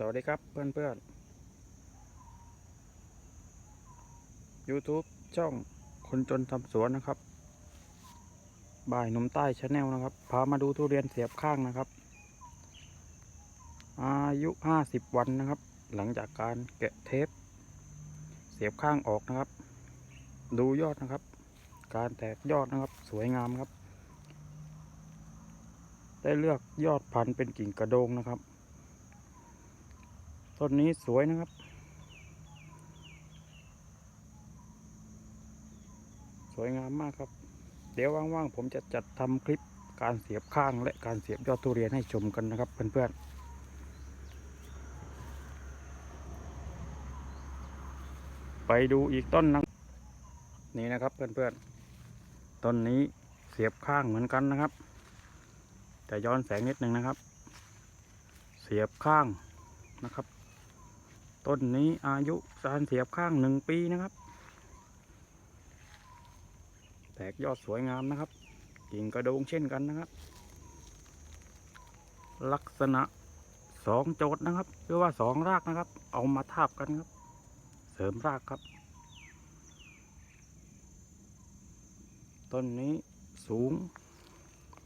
สวัสดีครับเพื่อนเพื่อน YouTube ช่องคนจนทำสวนนะครับ บ่ายหนุ่มใต้ชาแนลนะครับ พามาดูทุเรียนเสียบข้างนะครับ อายุห้าสิบวันนะครับ หลังจากการแกะเทป เสียบข้างออกนะครับ ดูยอดนะครับ การแตกยอดนะครับ สวยงามครับ ได้เลือกยอดพันธุ์เป็นกิ่งกระโดงนะครับ ต้นนี้สวยนะครับ สวยงามมากครับ เดี๋ยวว่างๆผมจะจัดทำคลิปการเสียบข้างและการเสียบยอดทุเรียนให้ชมกันนะครับเพื่อนๆไปดูอีกต้นนะนี่นะครับเพื่อนๆ ต้นนี้เสียบข้างเหมือนกันนะครับ แต่ย้อนแสงนิดนึงนะครับ เสียบข้างนะครับ ต้นนี้อายุการเสียบข้างหนึ่งปีนะครับ แตกยอดสวยงามนะครับ กิ่งกระโดงเช่นกันนะครับ ลักษณะสองโจทย์นะครับหรือว่าสองรากนะครับ เอามาทาบกันครับ เสริมรากครับ ต้นนี้สูง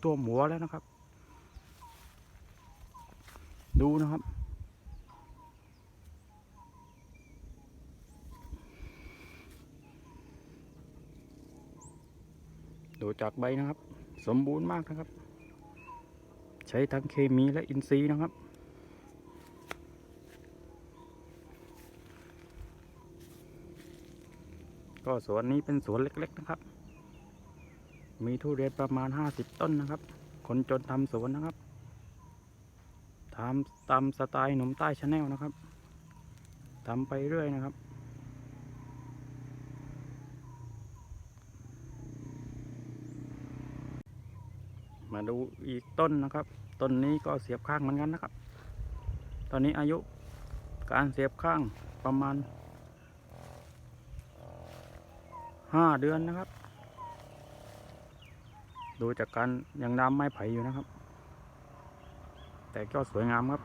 ตัวหมัวแล้วนะครับ ดูนะครับ ดูจากใบนะครับ สมบูรณ์มากนะครับ ใช้ทั้งเคมีและอินทรีย์นะครับก็สวนนี้เป็นสวนเล็ก ๆ นะครับ มีทุเรียนประมาณ 50 ต้นนะครับ คนจนทำสวนนะครับทำตามสไตล์หนุ่มใต้ชาแนลนะครับทำไปเรื่อยนะครับ มาดูอีกต้นนะครับ ต้นนี้ก็เสียบข้างเหมือนกันนะครับ ตอนนี้อายุการเสียบข้างประมาณห้าเดือนนะครับ ดูจากการยังดำไม้ไผ่อยู่นะครับ แต่ก็สวยงามครับ